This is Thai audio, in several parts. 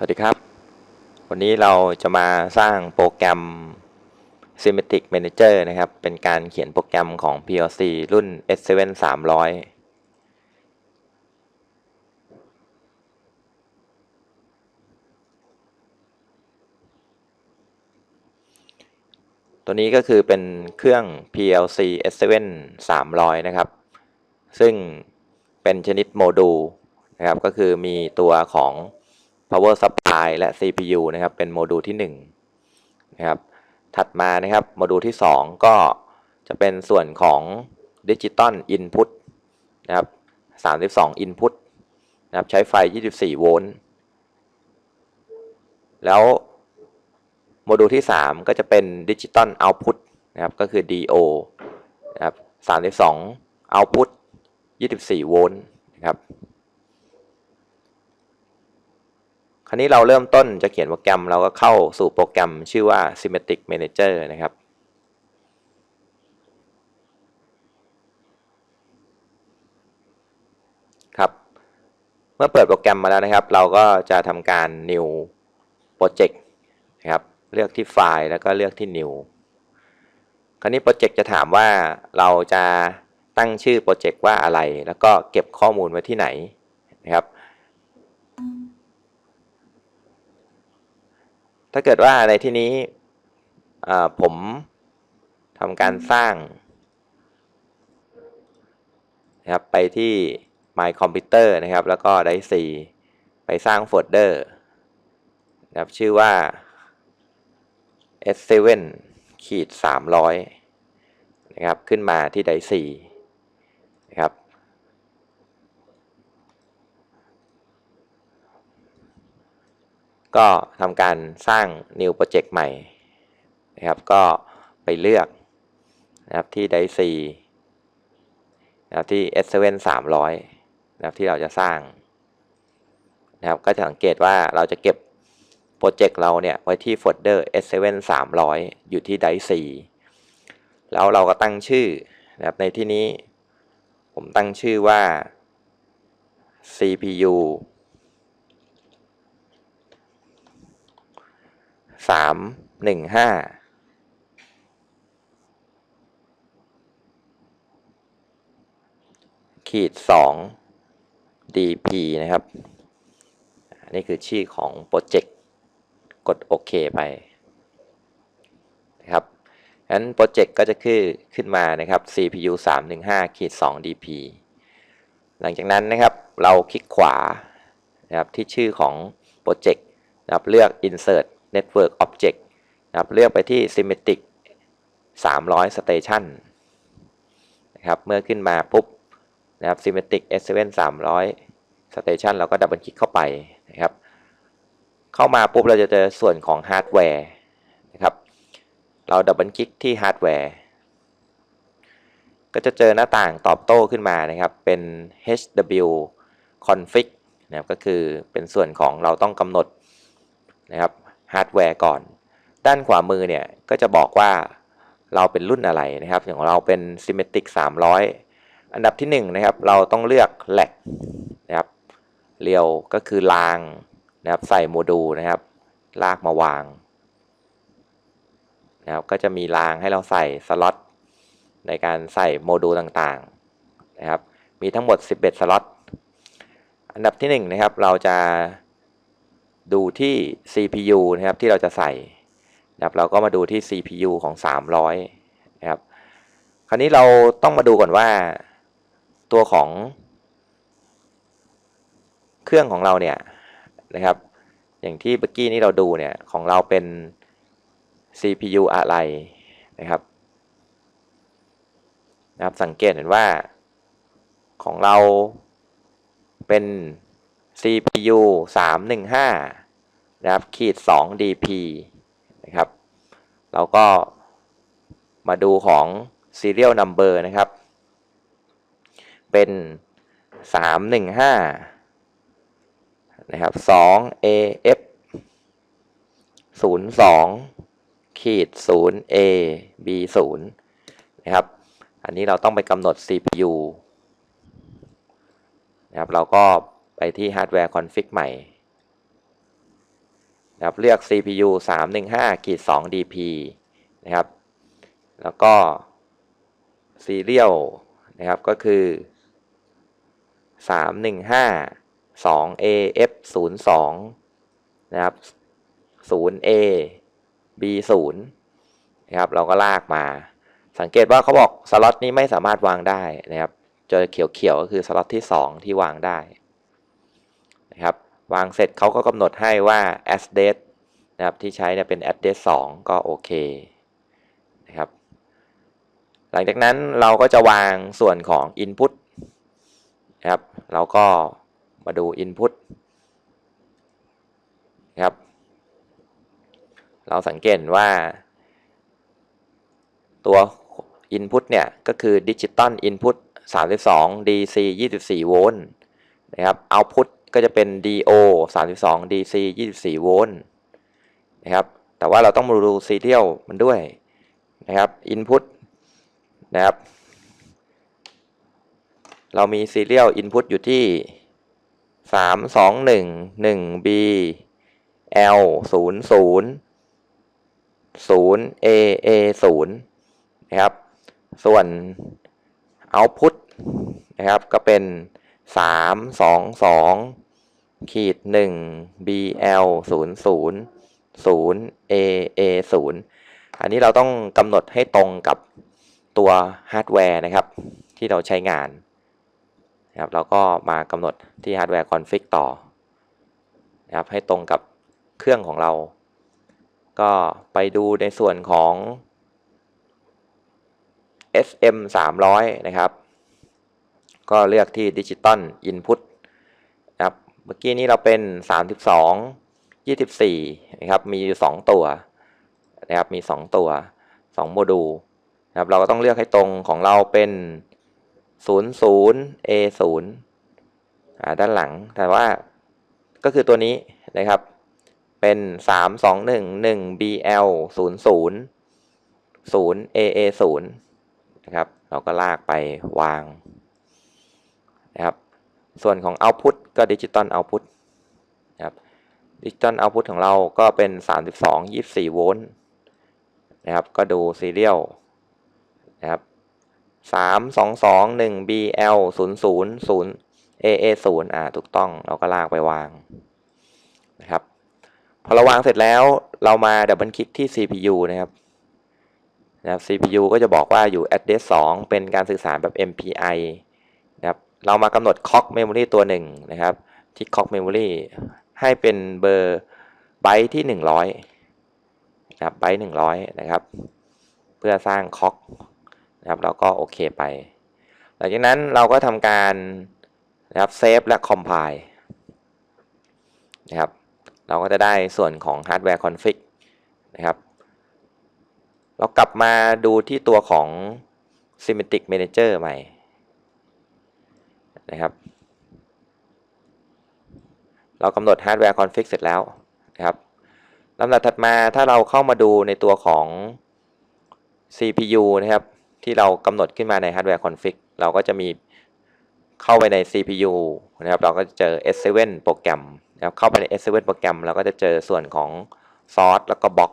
สวัสดีครับ วันนี้เราจะมาสร้างโปรแกรม Symmetric Manager นะครับ เป็นการเขียนโปรแกรมของ PLC รุ่น S7 300 ตัวนี้ก็คือเป็นเครื่อง PLC S7 300 นะครับ ซึ่งเป็นชนิดโมดูลนะครับ ก็คือมีตัวของ power supply และ CPU นะครับ เป็นโมดูลที่1นะครับ ถัดมานะครับ โมดูลที่ 2 ก็จะเป็นส่วนของ Digital Input นะครับ32 Input นะครับ ใช้ไฟ 24 โวลต์ แล้วโมดูลที่ 3 ก็จะเป็น Digital Output นะครับ ก็คือ DO นะครับ32 Output 24 โวลต์นะครับ คราวนี้เราเริ่มต้นจะเขียนโปรแกรมเราก็เข้าสู่โปรแกรมชื่อว่า Symmetric Manager นะครับ ครับ เมื่อเปิดโปรแกรมมาแล้วนะครับ เราก็จะทำการ New Project นะครับ เลือกที่ไฟล์แล้วก็เลือกที่ New คราวนี้โปรเจกต์จะถามว่าเราจะตั้งชื่อโปรเจกต์ว่าอะไร แล้วก็เก็บข้อมูลไว้ที่ไหนนะครับ ถ้าเกิดว่าในที่นี้ผมทำการสร้างนะครับไปที่ My Computer นะครับ แล้วก็ได้ C ไปสร้างโฟลเดอร์นะครับชื่อว่า S7 ขีด300 นะครับ ขึ้นมาที่ไดซีนะครับ ก็ทำการสร้าง new project ใหม่นะครับก็ไปเลือกนะครับที่ไดซีนะครับที่ S7 300นะครับที่เราจะสร้างนะครับก็จะสังเกตว่าเราจะเก็บโปรเจกต์เราเนี่ย ไว้ที่โฟลเดอร์ S7 300 อยู่ที่ไดซีแล้วเราก็ตั้งชื่อนะครับในที่นี้ผมตั้งชื่อว่า CPU สามหนึ่งห้าขีดสอง dp นะครับ นี่คือชื่อของโปรเจกต์ กดโอเคไปนะครับงั้นโปรเจกต์ก็จะขึ้นขึ้นมานะครับ CPU 315ขีด2 dp หลังจากนั้นนะครับเราคลิกขวานะครับที่ชื่อของโปรเจกต์นะครับเลือก insert network object นะครับเลือกไปที่ symmetric 300 station นะครับเมื่อขึ้นมาปุ๊บนะครับ symmetric S7 300 station เราก็ดับเบิลคลิกเข้าไปนะครับ เข้ามาปุ๊บเราจะเจอส่วนของฮาร์ดแวร์นะครับ เราดับเบิลคลิกที่ฮาร์ดแวร์ก็จะเจอหน้าต่างตอบโต้ขึ้นมานะครับ เป็น HW config นะครับก็คือเป็นส่วนของเราต้องกำหนดนะครับ ฮาร์ดแวร์ก่อน ด้านขวามือเนี่ยก็จะบอกว่าเราเป็นรุ่นอะไรนะครับ อย่างเราเป็น Symmetric 300 อันดับที่1นะครับเราต้องเลือกแหลกนะครับเรียวก็คือรางนะครับใส่โมดูลนะครับ ลากมาวางนะครับก็จะมีรางให้เราใส่สล็อตในการใส่โมดูลต่างๆนะครับ มีทั้งหมด 11 สล็อต อันดับที่1นะครับเราจะ ดูที่ CPU นะครับที่เราจะใส่นะครับเราก็มาดูที่ CPU ของ 300นะครับคราวนี้เราต้องมาดูก่อนว่าตัวของเครื่องของเราเนี่ยนะครับ อย่างที่เมื่อกี้นี้เราดูเนี่ยของเราเป็น CPU อะไรนะครับนะครับ สังเกตเห็นว่าของเราเป็น CPU 315นะครับขีด2 DP นะครับ เราก็มาดูของ serial number นะครับ เป็น 315นะครับ 2 AF 02ขีด 0 A B 0 นะครับ อันนี้เราต้องไปกำหนด CPU นะครับ เราก็ ไปที่ Hardware Config ใหม่นะครับเลือก CPU 315ขีด2 DP นะครับ แล้วก็ Serial นะครับก็คือ 315 2AF 02นะครับ 0A B 0นะครับเราก็ลากมา สังเกตว่าเขาบอกสล็อตนี้ไม่สามารถวางได้นะครับเจอเขียวๆก็คือสล็อตที่ 2 ที่วางได้ ครับวางเสร็จเขาก็กำหนดให้ว่า address นะครับที่ใช้เนี่ยเป็น address 2 ก็โอเคนะครับหลังจากนั้นเราก็จะวางส่วนของ input นะครับเราก็มาดู input นะครับเราสังเกตว่า ตัว input เนี่ย ก็คือ digital input 32 DC 24 โวลต์นะครับ output ก็จะเป็น DO 32 DC 24 โวลต์นะครับ แต่ว่าเราต้องมาดู serial มันด้วยนะครับ input นะครับ เรามี serial input อยู่ที่ 3 2 1 1 B L 0 0 0 A A 0นะครับ ส่วน output นะครับ ก็เป็น 3 2 2ขีด1 BL 0 0 0 A A 0อันนี้เราต้องกำหนดให้ตรงกับตัวฮาร์ดแวร์นะครับ ที่เราใช้งานนะครับเราก็มากำหนดที่ฮาร์ดแวร์คอนฟิกต่อนะครับให้ตรงกับเครื่องของเรา ก็ไปดูในส่วนของ SM 300 นะครับ ก็เลือกที่ Digital Input นะครับ เมื่อกี้นี้เราเป็น 32 24 นะครับ มีอยู่ 2 ตัวนะครับ มี 2 ตัว 2 โมดูลนะครับ เราก็ต้องเลือกให้ตรงของเราเป็น 00 A 0อ่าด้านหลัง แต่ว่าก็คือตัวนี้นะครับ เป็น 3 2 1 1 BL 00 0 AA 0นะครับ เราก็ลากไปวาง ส่วนของ Output ก็ Digital Output นะครับ Digital Output ของเราก็เป็น 32 24 โวลต์นะครับ ก็ดู Serial นะครับ 3 2 2 1 BL 0 0 0 AA 0 อ่าถูกต้องเราก็ลากไปวางนะครับ พอเราวางเสร็จแล้วเรามาดับเบิลคลิกที่ CPU นะครับนะครับ CPU ก็จะบอกว่าอยู่ address 2 เป็นการสื่อสารแบบ MPI เรามากำหนด clock memory ตัวหนึ่งนะครับ ที่ clock memory ให้เป็นเบอร์ไบต์ที่ 100นะครับไบต์100 นะครับ เพื่อสร้าง clock นะครับเราก็โอเคไป หลังจากนั้นเราก็ทำการนะครับเซฟและ compile นะครับเราก็จะได้ส่วนของ hardware config นะครับ เรากลับมาดูที่ตัวของ Symmetric Manager ใหม่ นะครับ เรากำหนด hardware config เสร็จแล้วนะครับลำดับถัดมาถ้าเราเข้ามาดูในตัวของ CPU นะครับ ที่เรากำหนดขึ้นมาใน hardware config เราก็จะมีเข้าไปใน CPU นะครับ เราก็จะเจอ S7 โปรแกรมนะครับเข้าไปใน S7 โปรแกรมเราก็จะเจอส่วนของ source แล้วก็บล็อก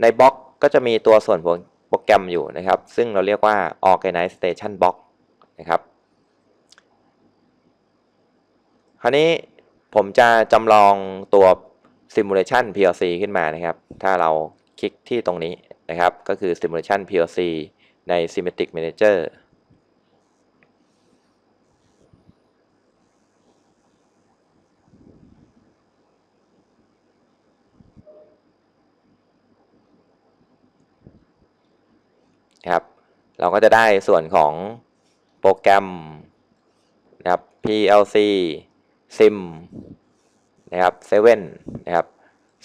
ในบล็อกก็จะมีตัวส่วนโปรแกรมอยู่นะครับ ซึ่งเราเรียกว่า organization block นะครับ คราวนี้ผมจะจำลองตัว simulation PLC ขึ้นมานะครับ ถ้าเราคลิกที่ตรงนี้นะครับ ก็คือ simulation PLC ใน Symmetric Manager ครับ เราก็จะได้ส่วนของโปรแกรมนะครับ PLC Sim นะครับ7นนะครับ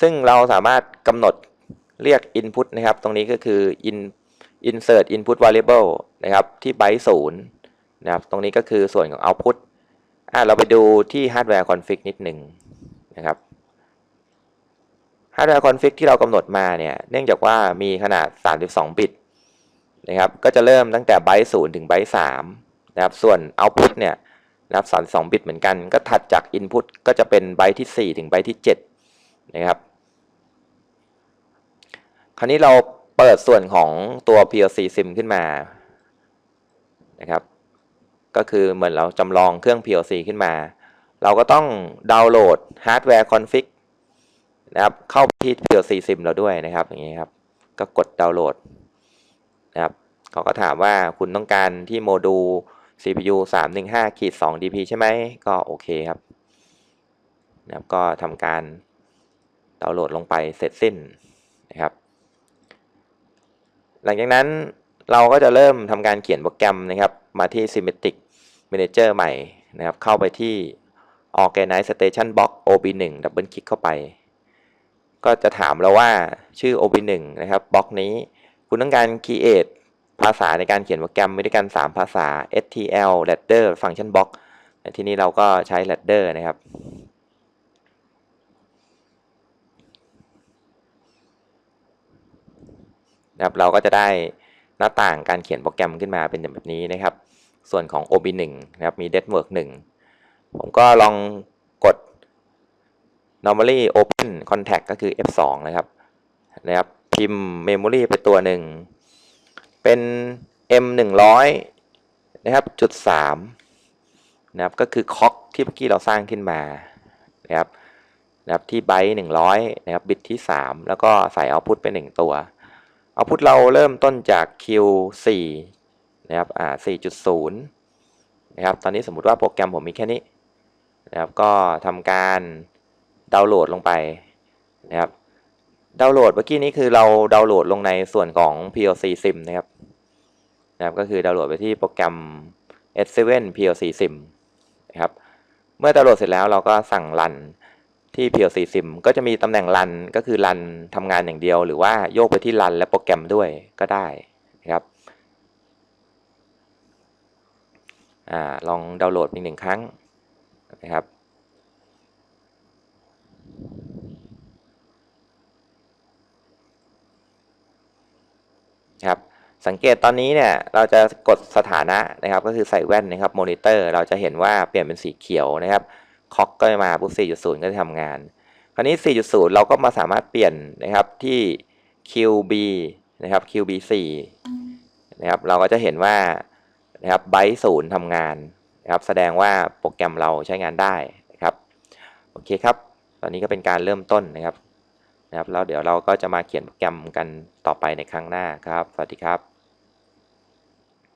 ซึ่งเราสามารถกำหนดเรียก Input นะครับ ตรงนี้ก็คือ in insert input variable นะครับที่ byte 0นย์นะครับ ตรงนี้ก็คือส่วนของ output อะเราไปดูที่ hardware config นิดหนึ่งนะครับ hardware config ที่เรากำหนดมาเนี่ย เนื่องจากว่ามีขนาด 32 บิตนะครับ ก็จะเริ่มตั้งแต่ byte 0ถึง byte 3นะครับ ส่วน output เนี่ย นะครับ32บิตเหมือนกัน ก็ถัดจาก input ก็จะเป็น byte ที่ 4 ถึง byte ที่ 7 นะครับ คราวนี้เราเปิดส่วนของตัว PLC sim ขึ้นมานะครับ ก็คือเหมือนเราจำลองเครื่อง PLC ขึ้นมา เราก็ต้องดาวน์โหลดฮาร์ดแวร์คอนฟิกนะครับ เข้าไปที่ PLC sim เราด้วยนะครับ อย่างนี้ครับ ก็กดดาวน์โหลดนะครับ เขาก็ถามว่าคุณต้องการที่โมดูล CPU 315ขีด2 dp ใช่ไหมก็โอเคครับนะครับก็ทำการดาวน์โหลดลงไปเสร็จสิ้นนะครับ หลังจากนั้นเราก็จะเริ่มทำการเขียนโปรแกรมนะครับ มาที่ Symmetric Manager ใหม่นะครับ เข้าไปที่ Organize Station Box OB1 ดับเบิลคลิกเข้าไป ก็จะถามเราว่าชื่อ OB1 นะครับบล็อกนี้ คุณต้องการ create ภาษาในการเขียนโปรแกรมมีด้วยกัน 3 ภาษา STL Ladder Function Box แต่ที่นี้เราก็ใช้ Ladder นะครับนะครับ เราก็จะได้หน้าต่างการเขียนโปรแกรมขึ้นมาเป็นแบบนี้นะครับ ส่วนของ OB1 นะครับมี Network 1 ผมก็ลองกด normally open contact ก็คือ F2 นะครับนะครับ พิมพ์ memory ไปตัวหนึ่ง เป็น M100 นะครับจุด3นะครับก็คือคอกที่เมื่อกี้เราสร้างขึ้นมานะครับนะครับที่ไบต์100นะครับบิตที่ 3 แล้วก็ใส่เอาพุตไป1ตัวเอาพุทเราเริ่มต้นจาก Q4 นะครับอ่า4.0นะครับตอนนี้สมมุติว่าโปรแกรมผมมีแค่นี้นะครับก็ทำการดาวน์โหลดลงไปนะครับดาวน์โหลดเมื่อกี้นี้คือเราดาวน์โหลดลงในส่วนของ PLC Sim นะครับ นะครับก็คือดาวน์โหลดไปที่โปรแกรม S7 PLC Sim นะครับเมื่อดาวน์โหลดเสร็จแล้วเราก็สั่งรันที่ PLC Sim ก็จะมีตำแหน่งรันก็คือรันทำงานอย่างเดียว หรือว่าโยกไปที่รันและโปรแกรมด้วยก็ได้นะครับอลองดาวน์โหลดอีกหนึ่งครั้งนะครับครับ สังเกตตอนนี้เนี่ยเราจะกดสถานะนะครับ ก็คือใส่แว่นนะครับมอนิเตอร์เราจะเห็นว่าเปลี่ยนเป็นสีเขียวนะครับคอกก็มาปุ๊บ4.0 ก็จะทำงาน คราวนี้ 4.0 เราก็มาสามารถเปลี่ยนนะครับที่ QB นะครับ QB4 นะครับเราก็จะเห็นว่านะครับไบต์ศูนย์ทำงานนะครับแสดงว่าโปรแกรมเราใช้งานได้นะครับโอเคครับ ตอนนี้ก็เป็นการเริ่มต้นนะครับนะครับแล้วเดี๋ยวเราก็จะมาเขียนโปรแกรมกันต่อไปในครั้งหน้าครับ สวัสดีครับ